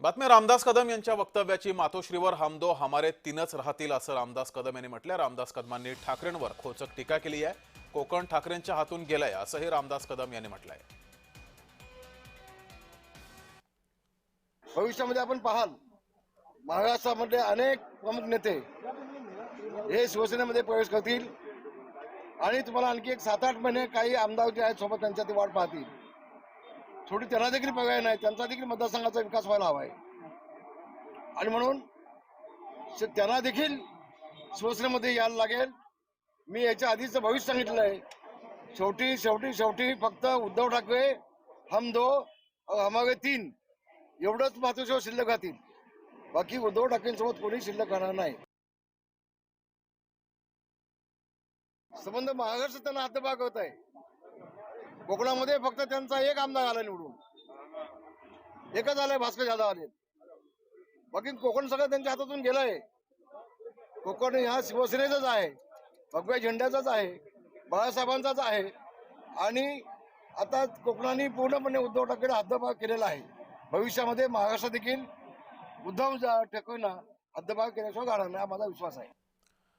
बातमी रामदास कदम यांच्या वक्तव्याची मातोश्रीवर हमदो हमारे तीनच राहतील असं रामदास कदम यांनी म्हटलं रामदास कदमांनी ठाकरेंवर खोचक टीका केली आहे. कोकण ठाकरेंच्या हातून गेलंय असंही रामदास कदम यांनी म्हटलंय. भविष्यामध्ये आपण पाहाल महाराष्ट्रामध्ये अनेक प्रमुख नेते हे शिवसेनेमध्ये प्रवेश करतील. आणि तुम्हाला आणखी एक सात आठ महिने काही आमदार जे आहेत सोबत त्यांच्या ते वाट पाहतील. थोडी त्यांना देखील पर्याय नाही त्यांचा देखील मतदारसंघाचा विकास व्हायला हवा आहे. आणि म्हणून त्यांना देखील शिवसेनेमध्ये यायला लागेल. मी याच्या आधीच भविष्य सांगितलं आहे. शेवटी शेवटी शेवटी फक्त उद्धव ठाकरे हम दो हमावे तीन. एवढंच मातोश्रीवर शिल्लक राहतील. बाकी उद्धव ठाकरेंसोबत कोणी शिल्लक राहणार नाही. संबंध महाराष्ट्र त्यांना हातभाग होत आहे. कोकणामध्ये फक्त त्यांचा एक आमदार आला निवडून. एकच आलाय भास्कर जाधव आले. बाकी कोकण सगळं त्यांच्या हातातून गेलंय. कोकण ह्या शिवसेनेचाच आहे. भगव्या झेंड्याचाच आहे. बाळासाहेबांचाच आहे. आणि आता कोकणाने पूर्णपणे उद्धव ठाकरे हद्दभाग केलेला आहे. भविष्यामध्ये महाराष्ट्र देखील उद्धव ठाकरेंना हद्दभाग केल्याशिवाय गाणार नाही हा माझा विश्वास आहे.